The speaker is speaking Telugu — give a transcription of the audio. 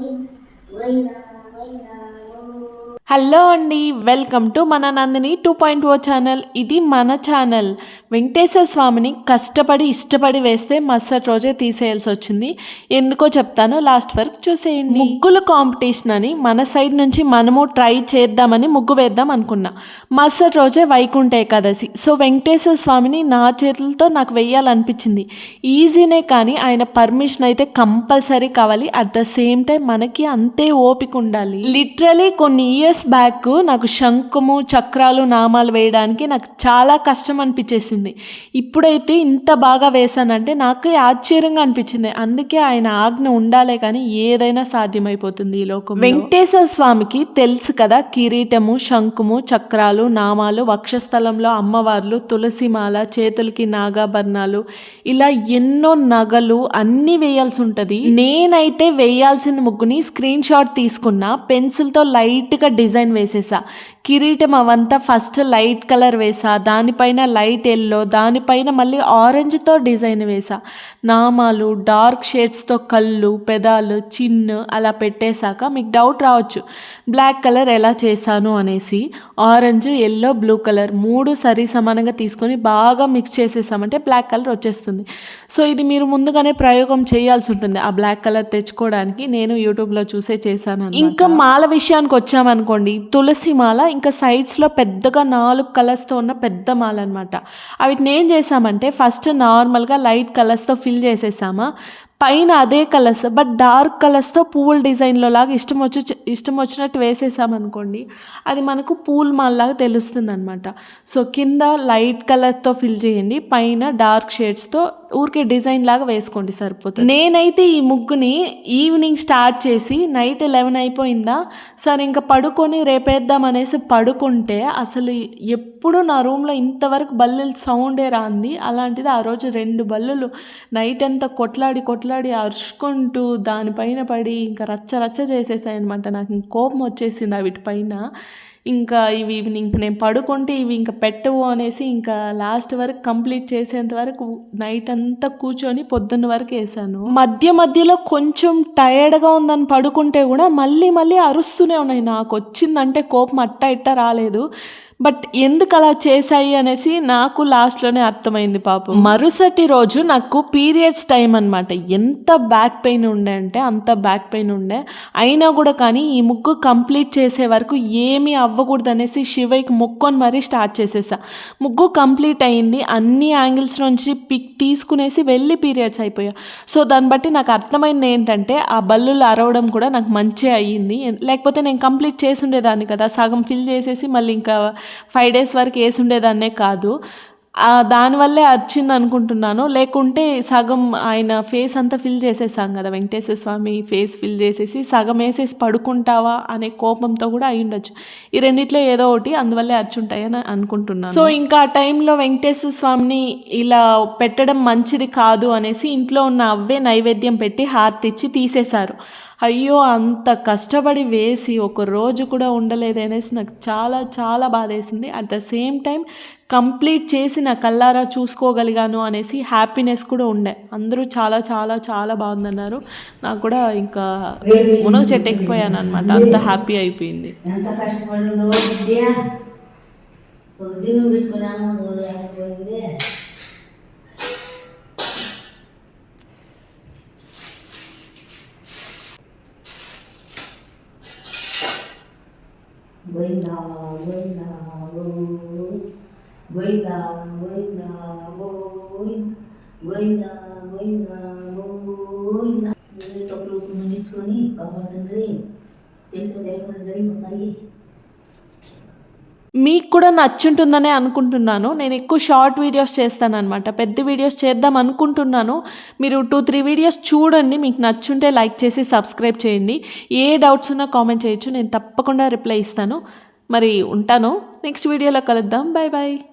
Wina, wina, wina. హలో అండి వెల్కమ్ టు మన Nandini two point O channel. ఇది మన ఛానల్. వెంకటేశ్వర స్వామిని కష్టపడి ఇష్టపడి వేస్తే మరుసటి రోజే తీసేయాల్సి వచ్చింది. ఎందుకో చెప్తాను లాస్ట్ వరకు చూసేయండి. ముగ్గుల కాంపిటీషన్ అని మన సైడ్ నుంచి మనము ట్రై చేద్దామని ముగ్గు వేద్దాం అనుకున్నా. మరుసటి రోజే వైకుంఠ ఏకాదశి. సో వెంకటేశ్వర స్వామిని నా చేతులతో నాకు వెయ్యాలనిపించింది ఈజీనే కానీ ఆయన పర్మిషన్ అయితే కంపల్సరీ కావాలి. అట్ ద సేమ్ టైం మనకి అంతే ఓపిక ఉండాలి. లిటరలీ కొన్ని ఇయర్స్ బ్యాక్ నాకు శంఖము చక్రాలు నామాలు వేయడానికి నాకు చాలా కష్టం అనిపించేసింది. ఇప్పుడైతే ఇంత బాగా వేశానంటే నాకు ఆశ్చర్యంగా అనిపించింది. అందుకే ఆయన ఆజ్ఞ ఉండాలే కానీ ఏదైనా సాధ్యమైపోతుంది ఈ లోకం వెంకటేశ్వర స్వామికి తెలుసు కదా కిరీటము శంఖము చక్రాలు నామాలు వక్షస్థలంలో అమ్మవార్లు తులసిమాల చేతులకి నాగాభరణాలు ఇలా ఎన్నో నగలు అన్నీ వేయాల్సి ఉంటుంది. నేనైతే వేయాల్సిన ముగ్గుని స్క్రీన్ షాట్ తీసుకున్నా పెన్సిల్తో లైట్గా డిజైన్ డిజైన్ వేసేసా. కిరీటం అవంతా ఫస్ట్ లైట్ కలర్ వేసా. దానిపైన లైట్ ఎల్లో దానిపైన మళ్ళీ ఆరెంజ్తో డిజైన్ వేసా. నామాలు డార్క్ షేడ్స్తో కళ్ళు పెదాలు చిన్ను అలా పెట్టేశాక మీకు డౌట్ రావచ్చు. బ్లాక్ కలర్ ఎలా చేశాను అనేసి ఆరెంజ్ ఎల్లో బ్లూ కలర్ మూడు సరి సమానంగా తీసుకొని బాగా మిక్స్ చేసేసామంటే బ్లాక్ కలర్ వచ్చేస్తుంది. సో ఇది మీరు ముందుగానే ప్రయోగం చేయాల్సి ఉంటుంది. ఆ బ్లాక్ కలర్ తెచ్చుకోవడానికి నేను యూట్యూబ్లో చూసే చేశాను ఇంకా మాల విషయానికి వచ్చామనుకోండి తులసి మాల ఇంకా సైడ్స్లో పెద్దగా నాలుగు కలర్స్తో ఉన్న పెద్ద మాల అనమాట అవిటిని ఏం చేసామంటే ఫస్ట్ నార్మల్గా లైట్ కలర్స్తో ఫిల్ చేసేసామా. పైన అదే కలర్స్ బట్ డార్క్ కలర్స్తో పూల డిజైన్లో లాగా ఇష్టం వచ్చి ఇష్టం వచ్చినట్టు వేసేసామనుకోండి అది మనకు పూల్ మాల్లాగా తెలుస్తుంది అనమాట సో కింద లైట్ కలర్తో ఫిల్ చేయండి పైన డార్క్ షేడ్స్తో ఊరికే డిజైన్ లాగా వేసుకోండి సరిపోతుంది. నేనైతే ఈ ముగ్గుని ఈవినింగ్ స్టార్ట్ చేసి నైట్ లెవెన్ అయిపోయిందా సరే ఇంకా పడుకొని రేపేద్దాం అనేసి పడుకుంటే అసలు ఎప్పుడు నా రూమ్లో ఇంతవరకు బల్లులు సౌండే రాంది. అలాంటిది ఆ రోజు రెండు బల్లులు నైట్ అంతా కొట్లాడి కొట్లాడి అరుచుకుంటూ దానిపైన పడి ఇంకా రచ్చ రచ్చ చేసేసాయి అనమాట నాకు కోపం వచ్చేసింది వీటిపైన. ఇంకా ఇవి ఇవి ఇంక నేను పడుకుంటే ఇవి ఇంకా పెట్టవు అనేసి ఇంకా లాస్ట్ వరకు కంప్లీట్ చేసేంత వరకు నైట్ అంతా కూర్చొని పొద్దున్న వరకు వేసాను. మధ్య మధ్యలో కొంచెం టయర్డ్గా ఉందని పడుకుంటే కూడా మళ్ళీ మళ్ళీ అరుస్తూనే ఉన్నాయి. నాకు వచ్చిందంటే కోపం అట్ట ఇట్ట రాలేదు. బట్ ఎందుకు అలా చేశాయి అనేసి నాకు లాస్ట్లోనే అర్థమైంది పాపం. మరుసటి రోజు నాకు పీరియడ్స్ టైం అనమాట ఎంత బ్యాక్ పెయిన్ ఉండే అంటే అంత బ్యాక్ పెయిన్ ఉండే. అయినా కూడా కానీ ఈ ముగ్గు కంప్లీట్ చేసే వరకు ఏమీ అవ్వకూడదు అనేసి శివయ్యకి మొక్కొని మరీ స్టార్ట్ చేసేసా. ముగ్గు కంప్లీట్ అయింది. అన్ని యాంగిల్స్ నుంచి పిక్ తీసుకునేసి వెళ్ళి పీరియడ్స్ అయిపోయా. సో దాన్ని బట్టి నాకు అర్థమైంది ఏంటంటే ఆ బల్లులు అరవడం కూడా నాకు మంచి అయ్యింది. లేకపోతే నేను కంప్లీట్ చేసి ఉండేదాన్ని కదా. సగం ఫిల్ చేసేసి మళ్ళీ ఇంకా ఫైవ్ డేస్ వరకు వేసి ఉండేదాన్నే కాదు. దానివల్లే వచ్చింది అనుకుంటున్నాను. లేకుంటే సగం ఆయన ఫేస్ అంతా ఫిల్ చేసేసాం కదా వెంకటేశ్వర స్వామి ఫేస్ ఫిల్ చేసేసి సగం వేసేసి పడుకుంటావా అనే కోపంతో కూడా అయి ఉండొచ్చు. ఈ రెండిట్లో ఏదో ఒకటి అందువల్లే అర్చుంటాయని అని అనుకుంటున్నాను. సో ఇంకా ఆ టైంలో వెంకటేశ్వర స్వామిని ఇలా పెట్టడం మంచిది కాదు అనేసి ఇంట్లో ఉన్న అవ్వే నైవేద్యం పెట్టి హార్తిచ్చి తీసేశారు. అయ్యో అంత కష్టపడి వేసి ఒక రోజు కూడా ఉండలేదనేసి నాకు చాలా చాలా బాధేసింది. At the same time complete చేసి నా కల్లారా చూసుకోగలిగాను అనేసి హ్యాపీనెస్ కూడా ఉండే. అందరూ చాలా చాలా చాలా బాగుందన్నారు. నాకు కూడా ఇంకా మునగ చెట్టు ఎక్కిపోయాను అనమాట అంత హ్యాపీ అయిపోయింది. ఎంత गोविंदा गोविंदा गोविंदा गोविंदा गोविंदा गोविंदा गोविंदा मुझे तो लोग मुझे छोड़ी कमर दंदरी तेल तो देर जरी बताइए। మీకు కూడా నచ్చుంటుందనే అనుకుంటున్నాను. నేను ఎక్కువ షార్ట్ వీడియోస్ చేస్తాను అనమాట పెద్ద వీడియోస్ చేద్దాం అనుకుంటున్నాను. మీరు టూ త్రీ వీడియోస్ చూడండి. మీకు నచ్చుంటే లైక్ చేసి సబ్స్క్రైబ్ చేయండి. ఏ డౌట్స్ ఉన్నా కామెంట్ చేయొచ్చు. నేను తప్పకుండా రిప్లై ఇస్తాను. మరి ఉంటాను. నెక్స్ట్ వీడియోలో కలుద్దాం. Bye bye